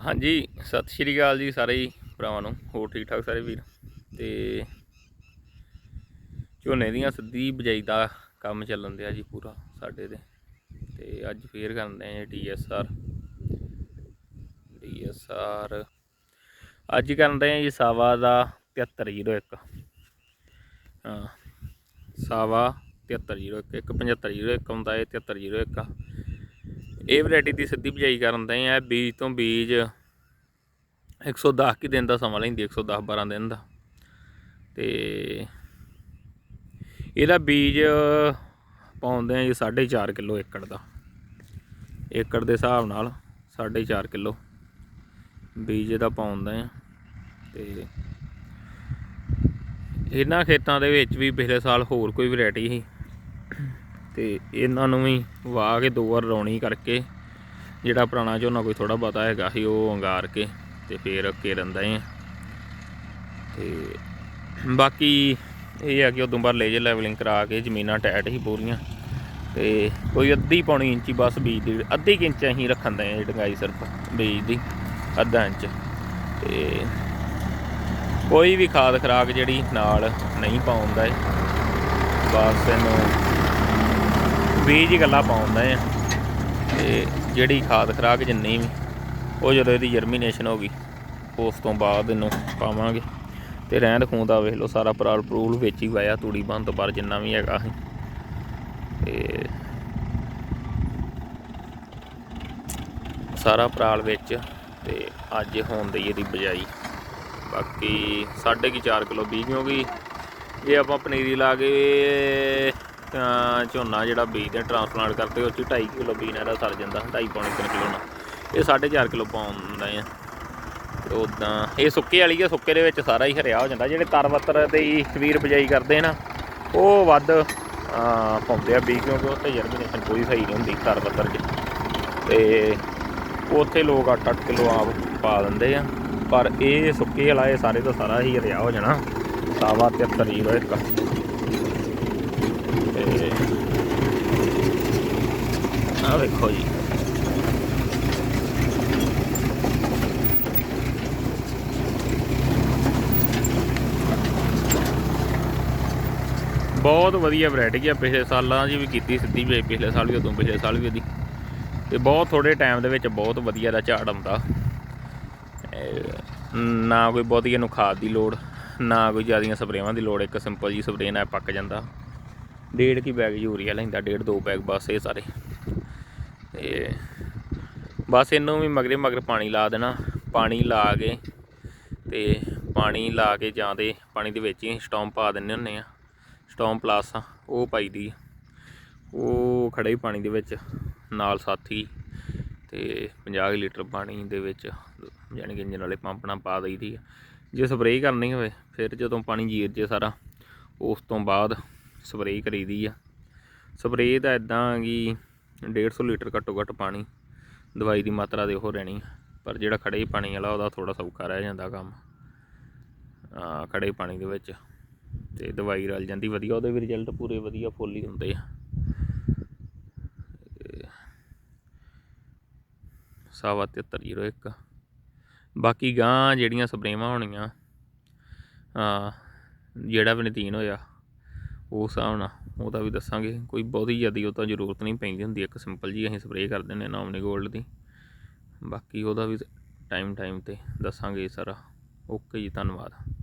ਹਾਂਜੀ, ਸਤਿ ਸ਼੍ਰੀ ਅਕਾਲ ਜੀ ਸਾਰੇ ਭਰਾਵਾਂ ਨੂੰ, ਹੋਰ ਠੀਕ ਠਾਕ ਸਾਰੇ ਵੀਰ? ਤੇ ਝੋਨੇ ਦੀਆਂ ਸਿੱਧੀ ਬਜਾਈ ਦਾ ਕੰਮ ਚੱਲਣ ਦਿਆ ਜੀ ਪੂਰਾ ਸਾਡੇ ਦੇ ਤੇ ਅੱਜ ਫੇਰ ਕਰਦੇ ਆਂ ਡੀਐਸਆਰ ਡੀਐਸਆਰ ਅੱਜ ਕਰਦੇ ਆਂ ਜੀ ਸਾਵਾ ਦਾ 7301 ਹਾਂ, ਸਾਵਾ 7301 ਇੱਕ 7501 ਹੁੰਦਾ ਹੈ 7301 ਇਹ ਵੈਰਾਈਟੀ ਦੀ ਸਿੱਧੀ ਬਿਜਾਈ ਕਰਨ ਦੇ ਆ, ਬੀਜ ਤੋਂ ਬੀਜ 110 ਕਿ ਦਿਨ ਦਾ ਸਮਾਂ ਲੈਂਦੀ 110 12 ਦਿਨ ਦਾ। ਤੇ ਇਹਦਾ ਬੀਜ ਪਾਉਂਦੇ ਆ ਜੀ 4.5 ਕਿਲੋ ਏਕੜ ਦਾ। ਏਕੜ ਦੇ ਹਿਸਾਬ ਨਾਲ 4.5 ਕਿਲੋ ਬੀਜ ਇਹਦਾ ਪਾਉਂਦੇ ਆ। ਤੇ ਇਹਨਾਂ ਖੇਤਾਂ ਦੇ ਵਿੱਚ ਵੀ ਪਿਛਲੇ ਸਾਲ ਹੋਰ ਕੋਈ ਵੈਰਾਈਟੀ ਸੀ। ਤੇ ਇਹਨਾਂ ਨੂੰ ਵੀ ਵਾਹ ਕੇ ਦੋ ਵਾਰ ਰੌਣੀ ਕਰਕੇ ਜਿਹੜਾ ਪੁਰਾਣਾ ਝੋਨਾ ਕੋਈ ਥੋੜਾ ਬਹੁਤਾ ਹੈਗਾ ਸੀ, ਉਹ ਅੰਗਾਰ ਕੇ ਤੇ ਫੇਰ ਕੇਰਨ ਦਾ ਆ। ਤੇ ਬਾਕੀ ਇਹ ਆ ਕਿ ਉਦੋਂ ਬਾਅਦ ਲੇਜਰ ਲੈਵਲਿੰਗ ਕਰਾ ਕੇ, ਜ਼ਮੀਨਾਂ ਟੈਟ ਹੀ ਪੂਰੀਆਂ। ਤੇ ਕੋਈ ਅੱਧੀ ਪੌਣੀ ਇੰਚੀ ਬਸ ਬੀਜ ਦੀ, ਅੱਧੀ ਕੁ ਇੰਚ ਅਸੀਂ ਰੱਖਣ ਦੇ ਆ ਡੰਗਾਈ ਸਿਰਫ ਬੀਜ ਦੀ, ਅੱਧਾ ਇੰਚ। ਤੇ ਕੋਈ ਵੀ ਖਾਦ ਖਰਾਕ ਜਿਹੜੀ ਨਾਲ ਨਹੀਂ ਪਾਉਂਦਾ ਏ, ਬਸ ਇਹਨੂੰ ਬੀਜ ਹੀ ਗੱਲਾਂ ਪਾਉਂਦਾ ਆ। ਤੇ ਜਿਹੜੀ ਖਾਦ ਖਰਾਕ ਜਿੰਨੀ ਵੀ, ਉਹ ਜਦੋਂ ਇਹਦੀ ਜਰਮੀਨੇਸ਼ਨ ਹੋ ਗਈ, ਉਸ ਤੋਂ ਬਾਅਦ ਇਹਨੂੰ ਪਾਵਾਂਗੇ। ਤੇ ਰਹਿੰਦ ਖੂੰਦਾ ਵੇਖ ਲਓ, ਸਾਰਾ ਪਰਾਲ ਪਰੂਲ ਵਿੱਚ ਹੀ ਵਾਇਆ ਤੂੜੀ ਬੰਦ ਤੋਂ ਬਾਅਦ ਜਿੰਨਾ ਵੀ ਹੈਗਾ ਸੀ। ਤੇ ਸਾਰਾ ਪਰਾਲ ਵਿੱਚ ਤੇ ਅੱਜ ਹੋਣ ਦੀ ਇਹਦੀ ਬਜਾਈ। ਬਾਕੀ 4.5 ਕਿਲੋ ਬੀਜ ਹੋ ਗਈ। ਜੇ ਆਪਾਂ ਪਨੀਰੀ ਲਾ ਕੇ ਝੋਨਾ ਜਿਹੜਾ ਬੀਜਦੇ ਟ੍ਰਾਂਸਪਲਾਂਟ ਕਰਦੇ ਉਹ ਚ 2.5 ਕਿਲੋ ਬੀਜ ਨਾਲ ਇਹਦਾ ਸਰ ਜਾਂਦਾ 2.5 ਪੌਣੇ 3 ਕਿਲੋ ਨਾਲ। ਇਹ 4.5 ਕਿਲੋ ਪਾਉਂਦਾ ਆ ਤੇ ਉਦਾਂ ਇਹ ਸੁੱਕੇ ਵਾਲੀ ਆ, ਸੁੱਕੇ ਦੇ ਵਿੱਚ ਸਾਰਾ ਹੀ ਹਰਿਆ ਹੋ ਜਾਂਦਾ। ਜਿਹੜੇ ਤਰਵੱਤਰ ਦੇ ਹੀ ਵੀਰ ਬਜਾਈ ਕਰਦੇ ਨਾ, ਉਹ ਵੱਧ ਪਾਉਂਦੇ ਆ ਬੀਜ ਕਿਉਂਕਿ ਉੱਥੇ ਜਰਮੀਨੇਸ਼ਨ ਕੋਈ ਸਹੀ ਨਹੀਂ ਹੁੰਦੀ ਤਰਵੱਤਰ 'ਚ। ਤੇ ਉੱਥੇ ਲੋਕ 8-8 ਕਿਲੋ ਆਪ ਪਾ ਦਿੰਦੇ ਆ। ਪਰ ਇਹ ਸੁੱਕੇ ਵਾਲਾ, ਇਹ ਸਾਰੇ ਤੋਂ ਸਾਰਾ ਹੀ ਹਰਿਆ ਹੋ ਜਾਣਾ। ਸਾਵਾ 73 ਕਿਲੋ ਇੱਕ। ਤੇ ਆ ਵੇਖੋ ਜੀ ਬਹੁਤ ਵਧੀਆ ਵੈਰਾਈਟੀ ਆ ਪਿਛਲੇ ਸਾਲਾਂ 'ਚ ਵੀ ਕੀਤੀ ਸਿੱਧੀ ਵੀ, ਪਿਛਲੇ ਸਾਲ ਵੀ, ਉਦੋਂ ਪਿਛਲੇ ਸਾਲ ਵੀ ਉਹਦੀ। ਤੇ ਬਹੁਤ ਥੋੜੇ ਟਾਈਮ ਦੇ ਵਿੱਚ ਬਹੁਤ ਵਧੀਆ ਦਾ ਝਾੜ ਆਉਂਦਾ। ਨਾ ਕੋਈ ਬਹੁਤੀ ਇਹਨੂੰ ਖਾਦ ਦੀ ਲੋੜ, ਨਾ ਕੋਈ ਜ਼ਿਆਦੀਆਂ ਸਪਰੇਵਾਂ ਦੀ ਲੋੜ, ਇੱਕ ਸਿੰਪਲ ਜੀ ਸਪਰੇਅ ਨਾਲ ਪੱਕ ਜਾਂਦਾ। ਡੇਢ ਕੀ ਬੈਗ ਯੂਰੀਆ ਲੈਂਦਾ, ਡੇਢ ਦੋ ਬੈਗ ਬਸ ਇਹ ਸਾਰੇ। ਤੇ ਬਸ ਇਹਨੂੰ ਵੀ ਮਗਰੇ ਮਗਰ ਪਾਣੀ ਲਾ ਦੇਣਾ, ਪਾਣੀ ਲਾ ਕੇ ਤੇ ਪਾਣੀ ਲਾ ਕੇ ਜਾਂ ਤੇ ਪਾਣੀ ਦੇ ਵਿੱਚ ਹੀ ਸਟੌਂਪ ਪਾ ਦਿੰਨੇ ਹੁੰਨੇ ਆ। ਸਟੌਂਪ ਪਲੱਸ ਉਹ ਪਾਈ ਦੀ ਉਹ ਖੜੇ ਹੀ ਪਾਣੀ ਦੇ ਵਿੱਚ, ਨਾਲ ਸਾਥੀ ਤੇ 50 ਲੀਟਰ ਪਾਣੀ ਦੇ ਵਿੱਚ, ਯਾਨੀ ਕਿ ਇੰਜਨ ਵਾਲੇ ਪੰਪ ਨਾਲ ਪਾ ਦਈਦੀ ਆ। ਜੇ ਸਪਰੇਅ ਕਰਨੀ ਹੋਵੇ, ਫਿਰ ਜਦੋਂ ਪਾਣੀ ਜੀਰ ਜੇ ਸਾਰਾ, ਉਸ ਤੋਂ ਬਾਅਦ ਸਪਰੇਅ ਕਰੀਦੀ ਆ। ਸਪਰੇਅ ਦਾ ਇਦਾਂ ਕਿ 150 ਲੀਟਰ ਘੱਟੋ ਘੱਟ ਪਾਣੀ ਦਵਾਈ ਦੀ ਮਾਤਰਾ ਦੇ ਉਹ ਰਹਿਣੀ ਆ। ਪਰ ਜਿਹੜਾ ਖੜੇ ਪਾਣੀ ਵਾਲਾ, ਉਹਦਾ ਥੋੜਾ ਸੌਖਾ ਰਹਿ ਜਾਂਦਾ ਕੰਮ। ਆ ਖੜੇ ਪਾਣੀ ਦੇ ਵਿੱਚ। ਤੇ ਦਵਾਈ ਰਲ ਜਾਂਦੀ ਵਧੀਆ, ਉਹਦੇ ਵੀ ਰਿਜ਼ਲਟ ਪੂਰੇ ਵਧੀਆ ਫੁੱਲ ਹੀ ਹੁੰਦੇ ਆ। ਤੇ ਸਾਵਾ 7301 ਬਾਕੀ ਗਾਂ ਜਿਹੜੀਆਂ ਸਪਰੇਵਾਂ ਹੋਣੀਆਂ ਆ ਜਿਹੜਾ ਵੀ ਨਤੀਨ ਹੋਇਆ ਉਸ ਹਿਸਾਬ ਨਾਲ ਉਹਦਾ ਵੀ ਦੱਸਾਂਗੇ, ਕੋਈ ਬਹੁਤੀ ਜ਼ਿਆਦੀ ਉਹ ਤਾਂ ਜ਼ਰੂਰਤ ਨਹੀਂ ਪੈਂਦੀ ਹੁੰਦੀ, ਇੱਕ ਸਿੰਪਲ ਜੀ ਅਸੀਂ ਸਪਰੇਅ ਕਰ ਦਿੰਦੇ ਹਾਂ ਨਾਮਨੀ ਗੋਲਡ ਦੀ। ਬਾਕੀ ਉਹਦਾ ਵੀ ਟਾਈਮ ਟਾਈਮ ਤੇ ਦੱਸਾਂਗੇ ਸਾਰਾ। ਓਕੇ ਜੀ, ਧੰਨਵਾਦ।